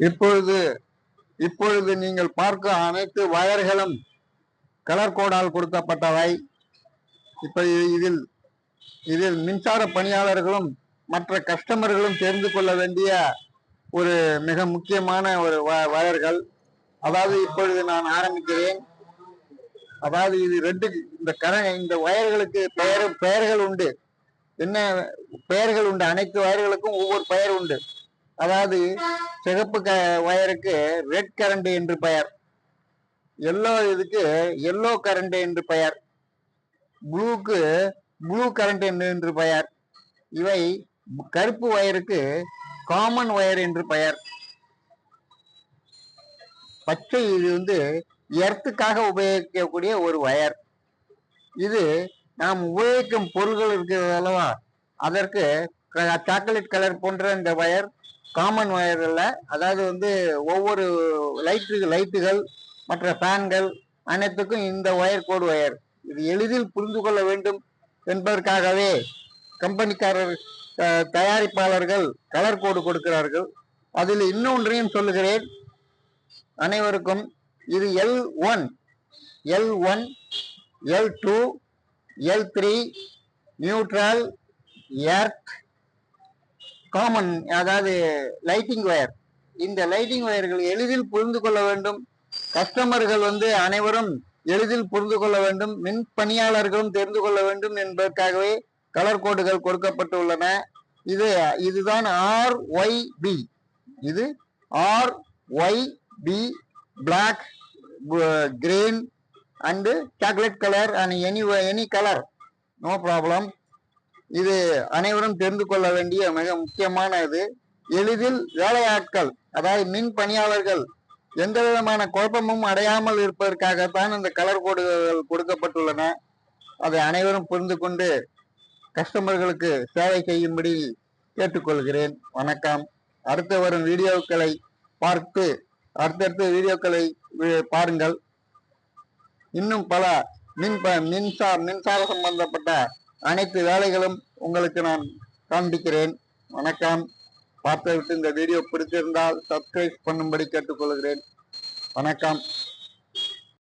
இப்பொழுது இப்பொழுது நீங்கள் பார்க்கும் அனைத்து வயர்களும் கலர் கோடால் கொடுக்கப்பட்டவை இப்ப இதில் இதில் மின்சார பணியாளர்களும் மற்ற கஸ்டமர்களும் தெரிந்து கொள்ள வேண்டிய ஒரு மிக முக்கியமான ஒரு வ- வயர்கள். அதாவது இப்பொழுது நான் ஆரம்பிக்கிறேன். அதாவது இது ரெண்டு இந்த கர இந்த வயர்களுக்கு பெயர் பெயர்கள் உண்டு. என்ன பெயர்கள் உண்டு. அனைத்து வயர்களுக்கும் ஒவ்வொரு பெயர் உண்டு. அதாவது சிகப்பு க ஒயருக்கு ரெட் கரண்ட் என்று பெயர். எல்லோ இதுக்கு எல்லோ கரண்ட் என்று பெயர். ப்ளூக்கு ப்ளூ கரண்ட் என்று பெயர். இவை கருப்பு ஒயருக்கு காமன் ஒயர் என்று பெயர். பச்சை இது வந்து எர்த்துக்காக உபயோகிக்கக்கூடிய ஒரு வயர் இது நாம் உபயோகிக்கும் பொருள்கள் இருக்கிறது அல்லவா? அதற்கு சாக்லேட் கலர் போன்ற இந்த ஒயர் காமன் ஒயரில் அதாவது வந்து ஒவ்வொரு லைட்டு லைட்டுகள் மற்ற ஃபேன்கள் அனைத்துக்கும் இந்த ஒயர் கோடு ஒயர் இது எளிதில் புரிந்து கொள்ள வேண்டும் என்பதற்காகவே கம்பெனிக்காரர் தயாரிப்பாளர்கள் கலர் கோடு கொடுக்கிறார்கள். அதில் இன்னொன்றையும் சொல்லுகிறேன். அனைவருக்கும் இது L one L one L two L three neutral earth common அதாவது லைட்டிங் ஒயர் இந்த லைட்டிங் ஒயர்கள் எளிதில் புரிந்து கொள்ள வேண்டும். கஸ்டமர்கள் வந்து அனைவரும் எளிதில் புரிந்து கொள்ள வேண்டும். மின் பணியாளர்களும் தெரிந்து கொள்ள வேண்டும் என்பதற்காகவே கலர் கோடுகள் கொடுக்கப்பட்டுள்ளன இது இதுதான் ஆர் ஒய் பி இது R Y B black green and chocolate colour and any any colour no problem இது அனைவரும் தெரிந்து கொள்ள வேண்டிய மிக முக்கியமான இது எளிதில் வேலையாட்கள் அதாவது மின் பணியாளர்கள் எந்த விதமான குழப்பமும் அடையாமல் இருப்பதற்காகத்தான் இந்த கலர் கோடுகள் கொடுக்கப்பட்டுள்ளன. அதை அனைவரும் புரிந்து கொண்டு கஸ்டமர்களுக்கு சேவை செய்யும்படி கேட்டுக்கொள்கிறேன். வணக்கம். அடுத்து வரும் வீடியோக்களை பார்த்து அடுத்தடுத்த வீடியோக்களை பாருங்கள். இன்னும் பல மின் ப- மின்சார மின்சார சம்பந்தப்பட்ட அனைத்து வேலைகளும் உங்களுக்கு நான் காண்பிக்கிறேன். வணக்கம். பார்த்துவிட்டு இந்த வீடியோ பிடிச்சிருந்தால் சப்ஸ்கிரைப் பண்ணும்படி கேட்டுக்கொள்கிறேன். வணக்கம்.